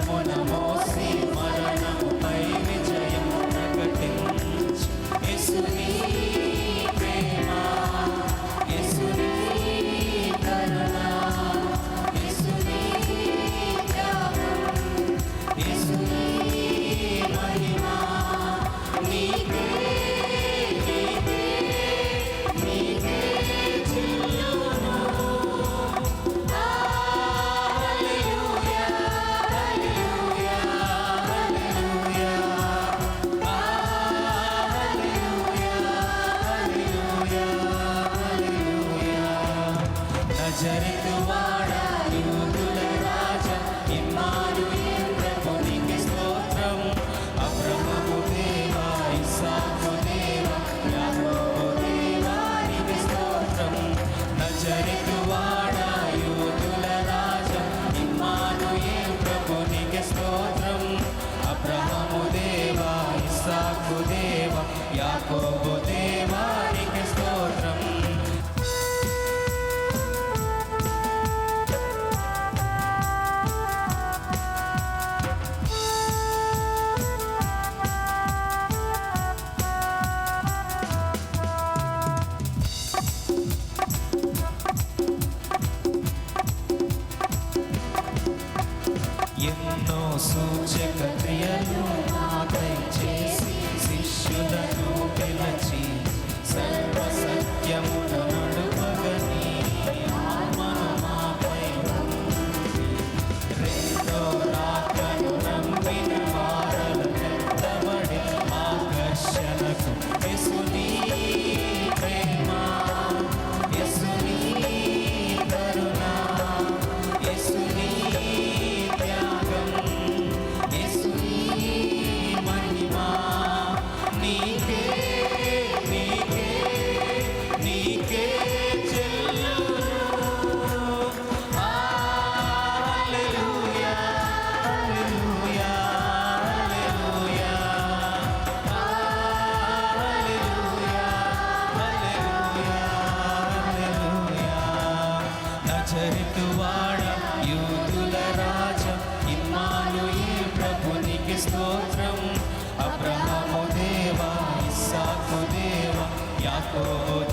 Diamond. నజరెతు వాడా యూదుల రాజా Emmanuel ప్రభునికి స్తోత్రం అబ్రహము దేవా ఇస్సాకు దేవా యాకోబు దేవానికి స్తోత్రం నజరెతు వాడా యూదుల రాజా ఇమ్మానుయేల్ ప్రభునికి స్తోత్రం. అబ్రహము దేవా ఇస్సాకు దేవా యాకోబు ఎన్నో సూచక క్రియలు మాకై చేసి శిష్యులను పిలచి సర్వసత్యము నజరితు వాడ యూదుల ఇమ్మాను ఈ ప్రభునికి స్తోత్రం. అబ్రహము దేవా ఇస్సాకు దేవా యాకో దేవా